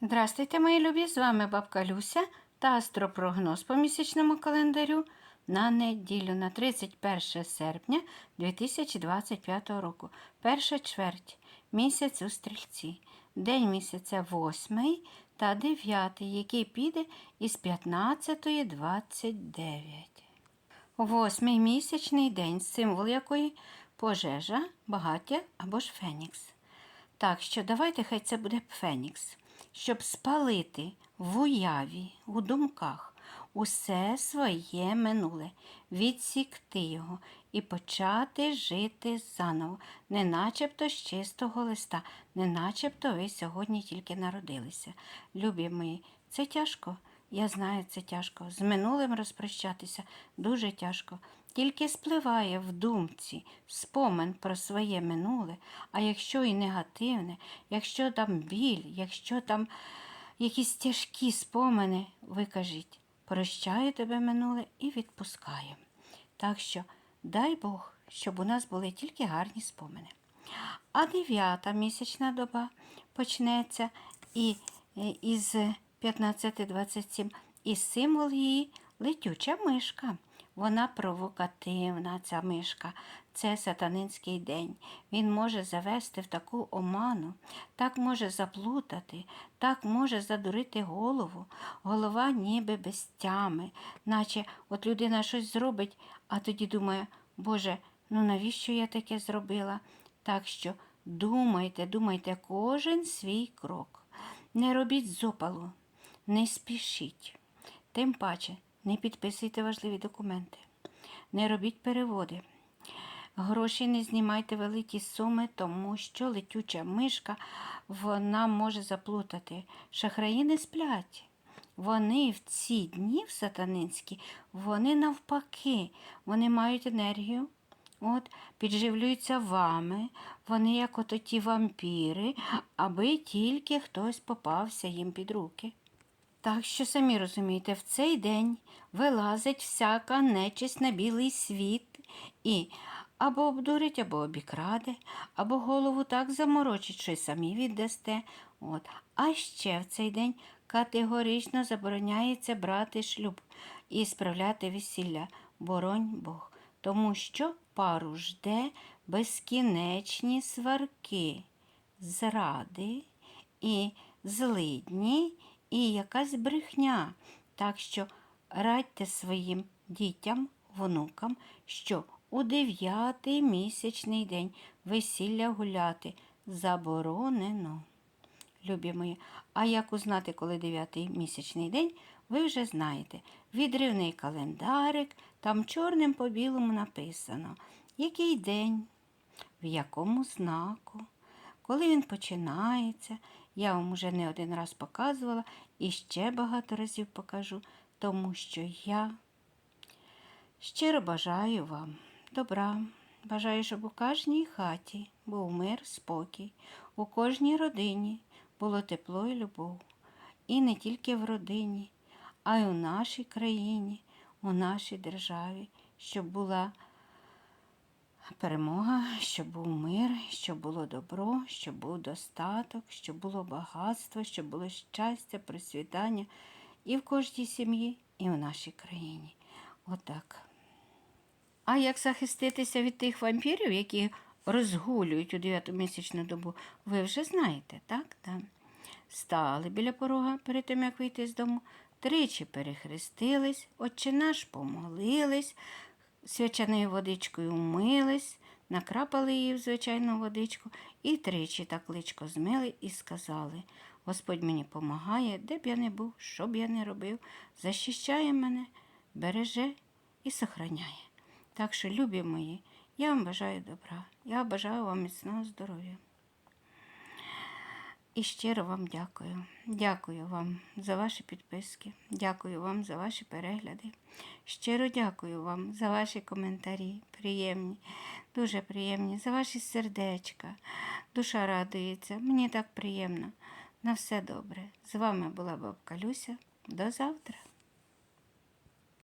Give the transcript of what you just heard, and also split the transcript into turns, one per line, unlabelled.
Здравствуйте, мої любі! З вами бабка Люся та астропрогноз по місячному календарю на неділю на 31 серпня 2025 року. Перша чверть місяць у стрільці. День місяця 8 та 9, який піде із 15.29. Восьмий місячний день, символ якої пожежа, багаття або ж фенікс. Так що давайте хай це буде фенікс, щоб спалити в уяві, у думках усе своє минуле, відсікти його і почати жити заново, не начебто з чистого листа, не начебто ви сьогодні тільки народилися. Любі мої, це тяжко. Я знаю, це тяжко. З минулим розпрощатися дуже тяжко. Тільки спливає в думці спомин про своє минуле, а якщо і негативне, якщо там біль, якщо там якісь тяжкі спомини, ви прощаю тебе минуле і відпускаю. Так що дай Бог, щоб у нас були тільки гарні спомини. А дев'ята місячна доба почнеться і, і із 15-27, і символ її летюча мишка. Вона провокативна, ця мишка. Це сатанинський день. Він може завести в таку оману, так може заплутати, так може задурити голову. Голова ніби без тями, наче от людина щось зробить, а тоді думає, Боже, ну навіщо я таке зробила? Так що думайте, думайте кожен свій крок. Не робіть зопалу, не спішіть. Тим паче не підписуйте важливі документи, не робіть переводи. Гроші не знімайте великі суми, тому що летюча мишка вона може заплутати. Шахраї не сплять. Вони в ці дні в сатанинські, вони навпаки, вони мають енергію, от, підживлюються вами, вони як ото ті вампіри, аби тільки хтось попався їм під руки. Так що самі розумієте, в цей день вилазить всяка нечисть на білий світ і або обдурить, або обікраде, або голову так заморочить, що й самі віддасте. От. А ще в цей день категорично забороняється брати шлюб і справляти весілля, боронь Бог, тому що пару жде безкінечні сварки, зради і злидні і якась брехня. Так що радьте своїм дітям, внукам, що у дев'ятий місячний день весілля гуляти заборонено. Любі мої, а як узнати, коли дев'ятий місячний день, ви вже знаєте. Відривний календарик, там чорним по білому написано, який день, в якому знаку, коли він починається. Я вам уже не один раз показувала і ще багато разів покажу, тому що я щиро бажаю вам добра. Бажаю, щоб у кожній хаті був мир, спокій, у кожній родині було тепло і любов. І не тільки в родині, а й у нашій країні, у нашій державі, щоб була перемога, щоб був мир, щоб було добро, щоб був достаток, щоб було багатство, щоб було щастя, процвітання і в кожній сім'ї, і в нашій країні. Отак. А як захиститися від тих вампірів, які розгулюють у дев'ятомісячну добу, ви вже знаєте, так? так? Стали біля порога перед тим, як вийти з дому, тричі перехрестились, отче наш помолились, свячаною водичкою вмились, накрапали її в звичайну водичку і тричі так личко змили і сказали Господь мені помагає, де б я не був, що б я не робив, захищає мене, береже і сохраняє. Так що, любі мої, я вам бажаю добра, я бажаю вам міцного здоров'я. І щиро вам дякую. Дякую вам за ваші підписки, дякую вам за ваші перегляди. Щиро дякую вам за ваші коментарі, приємні, дуже приємні, за ваші сердечка. Душа радується, мені так приємно. На все добре. З вами була бабка Люся. До завтра.